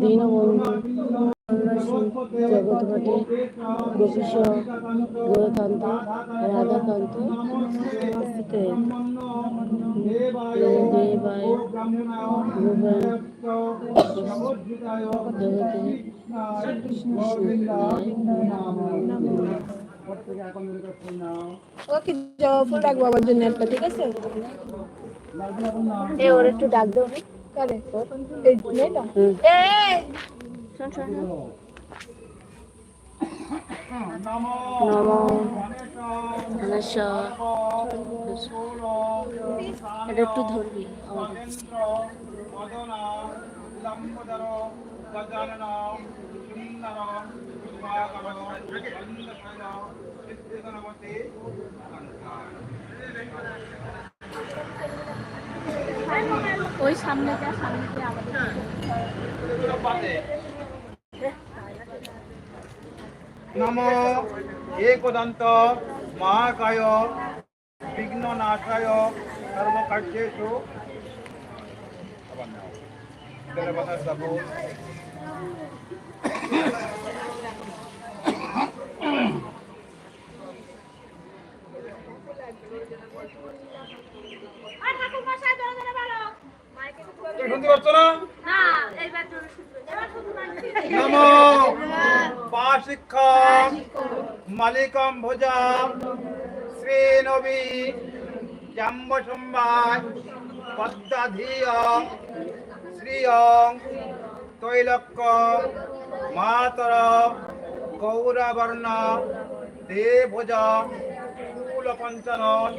দীনবন্ধু জগৎপতি গোপীশ গোকান্ত রাধাকান্ত দেবায় ওকে জবা ফুল রাখব আমার জন্য একটা ঠিক আছে? এ, ওর একটু ডাক দাও কারে এই মেয়েটা এই শোন শোন নম এটা একটু ধরবি ওই সামনেটা সামনেটা আমাদের নম একদন্ত মহাকায় বিঘ্ন নাশায় সর্বকার্যেষু আবার নাও। কে শুনতে পাচ্ছ না? নম। পাশিক্ষম মালিকম ভুজাম শ্রী নবী জাম্ব সম্বাদ পদ্মাধীয় শ্রিয়ং তৈলক্য মাতর গৌরবর্ণ দেভুজ কুল পঞ্চনন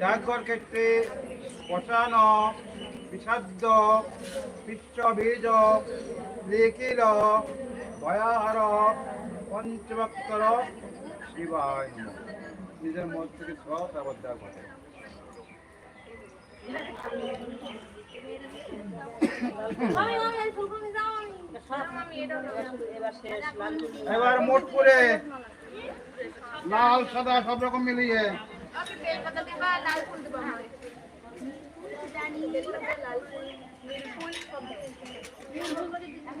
ডাকর ক্ষেত্রে পশান বিষাদ্য পিচ্ছবীজ লিখিল, ভয়াহার পঞ্চবক্তর শিবায়। নিজের মত থেকে সব করে। এবার মোট করে লাল, সাদা, সব রকম মিলিয়ে এইবারে একবারে এবারে এই দাও এই দাও হ্যাঁ আগে দাও দাও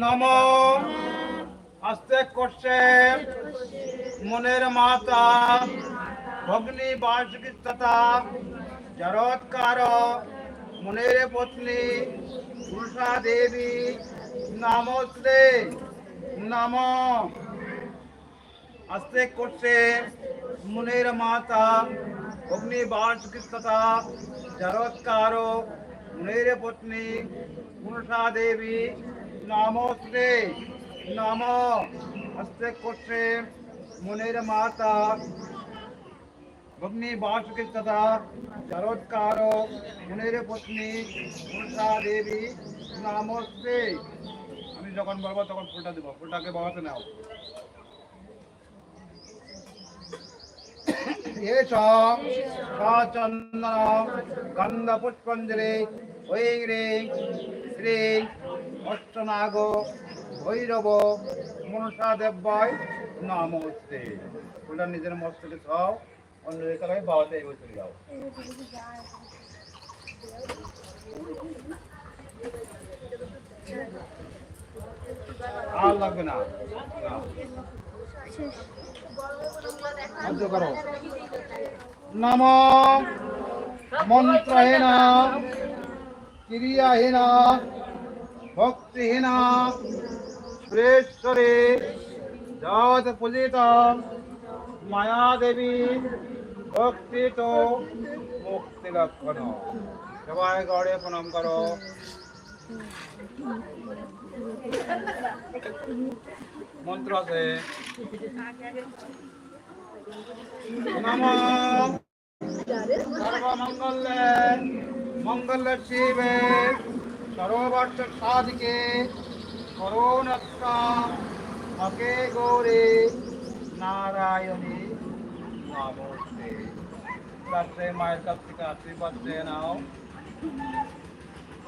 নম আস্তে করছে মনের মাতা ভগ্নি বার্ষিক তথা জরৎকার মনের পত্নী পুরুষা দেবী নমস্তে নম আস্তে করছে মনের মাতা অগ্নি বার্ষিক তথা জরৎকার মনের পত্নী পুরুষা দেবী, নমস্তে, নম। হস্তে করছে মনের মাতা। ভগ্নি বাসুকে তথা জরৎকার মনের পত্নী পুরুষা দেবী, নমস্তে। আমি যখন বলব তখন ফুলটা দেবো, ফুলটাকে বাবাতে নাও। এষ চন্দন গন্ধ পুষ্পঞ্জলি ঐ অষ্টনাগ ভৈরব মনসা দেব্যয় নমস্তে নিজের মস্তকে সব অন্য বাবাতে এই বছর যাও আর লাগবে না जो करो। नमो मंत्रहीन, क्रियाहीन, भक्तिहीन प्रेश्वरे जगत्पूजित मायादेवी भक्ति तो मुक्ति लक्षण। सबाई गौड़े प्रणाम करो। मंत्र से। নম সর্বমঙ্গলে মঙ্গল শিবে সর্ববর্ষ সাধিকে করুণাত্মা অকে গৌরে নারায়ণী নমস্তে তারপরে মায়ের কাছ থেকে আশীর্বাদ চেয়ে নাও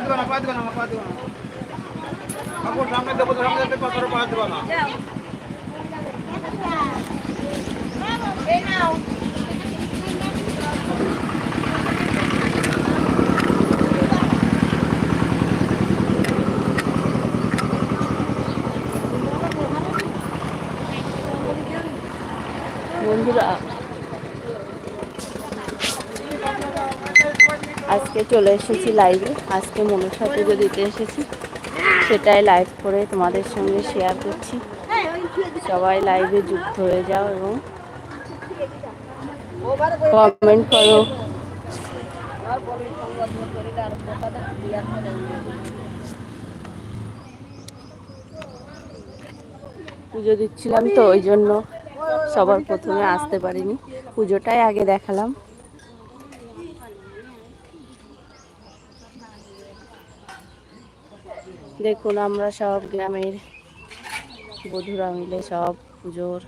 দেবো না পায়ে দেবো না আমার পায়ে দেবো না ঠাকুর সামনে দেবো তো সামনে দেখতে পাথর পায়ে দেবো না বন্ধুরা আজকে চলে এসেছি লাইভে আজকে মনের সাথে যে দিতে এসেছি, সেটাই লাইভ করে তোমাদের সঙ্গে শেয়ার করছি। সবাই লাইভে যুক্ত হয়ে যাও এবং কমেন্ট করো। পুজো দিচ্ছিলাম তো, ওই জন্য সবার প্রথমে আসতে পারিনি। পুজোটাই আগে দেখালাম। দেখুন, আমরা সব গ্রামের বধুরা মিলে সব পুজোর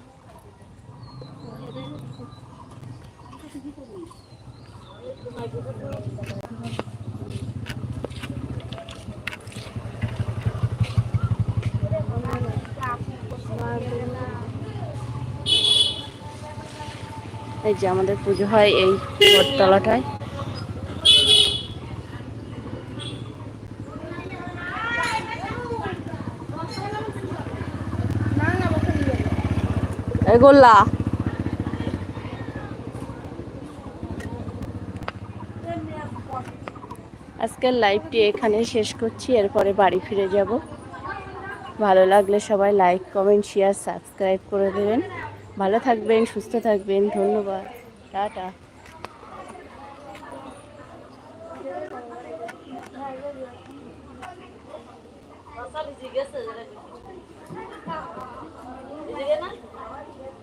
এই যে আমাদের পুজো হয় এই বটতলাটায়। গোল্লা আজকের লাইভটি এখানে শেষ করছি, এরপরে বাড়ি ফিরে যাব। ভালো লাগলে সবাই লাইক কমেন্ট শেয়ার সাবস্ক্রাইব করে দেবেন। ভালো থাকবেন, সুস্থ থাকবেন, ধন্যবাদ। টাটা। গেছে